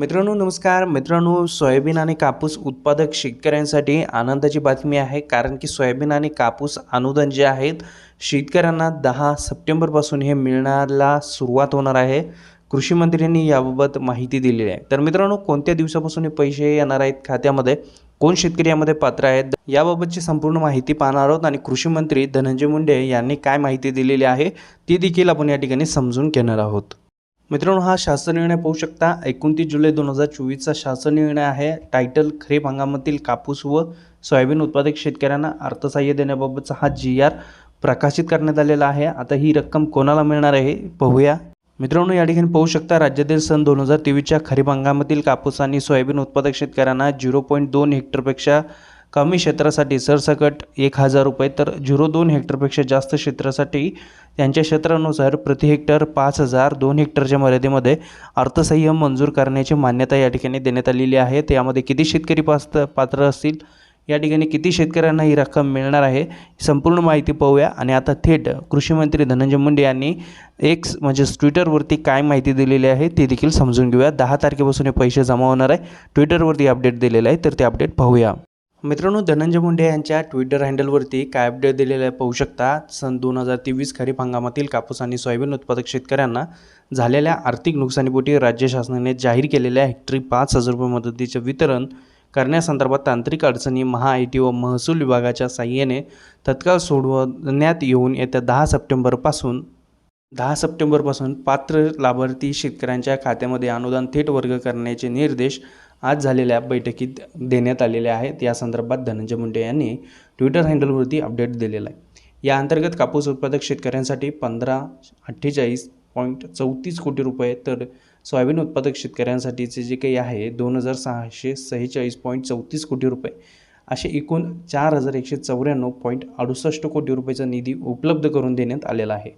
मित्रांनो नमस्कार. मित्रांनो सोयाबीन आणि कापूस उत्पादक शेतकऱ्यांसाठी आनंदाची बातमी आहे कारण की सोयाबीन आणि कापूस अनुदान जे आहेत शेतकऱ्यांना दहा सप्टेंबरपासून हे मिळण्याला सुरुवात होणार आहे. कृषी मंत्र्यांनी याबाबत माहिती दिलेली आहे. तर मित्रांनो कोणत्या दिवसापासून हे पैसे येणार आहेत खात्यामध्ये? कोण शेतकरी यामध्ये पात्र आहेत? याबाबतची संपूर्ण माहिती पाहणार आहोत आणि कृषी मंत्री धनंजय मुंडे यांनी काय माहिती दिलेली आहे ती देखील आपण या ठिकाणी समजून घेणार आहोत. मित्रांनो हा शासन निर्णय पाहू शकता. एकोणतीस जुलै दोन हजार चोवीसचा शासन निर्णय आहे. टायटल खरीप हंगामातील कापूस व सोयाबीन उत्पादक शेतकऱ्यांना अर्थसहाय्य देण्याबाबतचा हा जी आर प्रकाशित करण्यात आलेला आहे. आता ही रक्कम कोणाला मिळणार आहे पाहूया. मित्रांनो या ठिकाणी पाहू शकता राज्यातील सन दोन हजार तेवीसच्या खरीप हंगामातील कापूस आणि सोयाबीन उत्पादक शेतकऱ्यांना झिरो पॉईंट दोन हेक्टरपेक्षा कमी क्षेत्रासाठी सरसकट एक हजार रुपये तर झिरो दोन हेक्टरपेक्षा जास्त क्षेत्रासाठी त्यांच्या क्षेत्रानुसार प्रति हेक्टर पाच हजार दोन हेक्टरच्या मर्यादेमध्ये अर्थसहाय्य मंजूर करण्याची मान्यता या ठिकाणी देण्यात आलेली आहे. त्यामध्ये किती शेतकरी पास्त पात्र असतील? या ठिकाणी किती शेतकऱ्यांना ही रक्कम मिळणार आहे? संपूर्ण माहिती पाहूया. आणि आता थेट कृषीमंत्री धनंजय मुंडे यांनी एक्स म्हणजेच ट्विटरवरती काय माहिती दिलेली आहे ते देखील समजून घेऊया. दहा तारखेपासून हे पैसे जमा होणार आहे. ट्विटरवरती अपडेट दिलेलं आहे. तर ते अपडेट पाहूया. मित्रांनो धनंजय मुंडे यांच्या ट्विटर हँडलवरती काय अपडेट दिलेलं आहे पाहू शकता. सन दोन हजार तेवीस खरीप हंगामातील कापूस आणि सोयाबीन उत्पादक शेतकऱ्यांना झालेल्या आर्थिक नुकसानीपोटी राज्य शासनाने जाहीर केलेल्या हेक्टरी पाच हजार रुपये मदतीचे वितरण करण्यासंदर्भात तांत्रिक अडचणी महा आय टी व महसूल विभागाच्या साह्याने तत्काळ सोडवण्यात येऊन येत्या दहा सप्टेंबरपासून दहा सप्टेंबरपासून पात्र लाभार्थी शेतकऱ्यांच्या खात्यामध्ये अनुदान थेट वर्ग करण्याचे निर्देश आज झालेल्या बैठकीत देण्यात आलेले आहेत. या संदर्भात धनंजय मुंडे यांनी ट्विटर हँडलवरती अपडेट दिलेला आहे. या अंतर्गत कापूस उत्पादक शेतकऱ्यांसाठी पंधरा अठ्ठेचाळीस पॉईंट चौतीस कोटी रुपये तर सोयाबीन उत्पादक शेतकऱ्यांसाठीचे जे काही आहे दोन हजार सहाशे सेहेचाळीस पॉईंट चौतीस कोटी रुपये. असे एकूण चार हजार एकशे चौऱ्याण्णव पॉईंट अडुसष्ट कोटी रुपयाचा निधी उपलब्ध करून देण्यात आलेला आहे.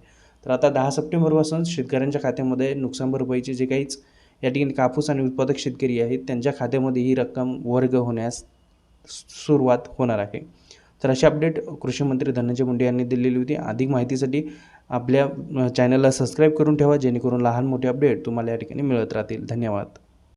तर आता दहा सप्टेंबरपासून शेतकऱ्यांच्या खात्यामध्ये नुकसान भरपाईचे जे काहीच या ठिकाणी कापूस आणि उत्पादक शेतकरी आहेत त्यांच्या खात्यामध्ये ही रक्कम वर्ग होण्यास सुरुवात होणार आहे. तर अशी अपडेट कृषी मंत्री धनंजय मुंडे यांनी दिलेली होती. अधिक माहितीसाठी आपल्या चॅनलला सबस्क्राईब करून ठेवा जेणेकरून लहान मोठे अपडेट तुम्हाला या ठिकाणी मिळत राहतील. धन्यवाद.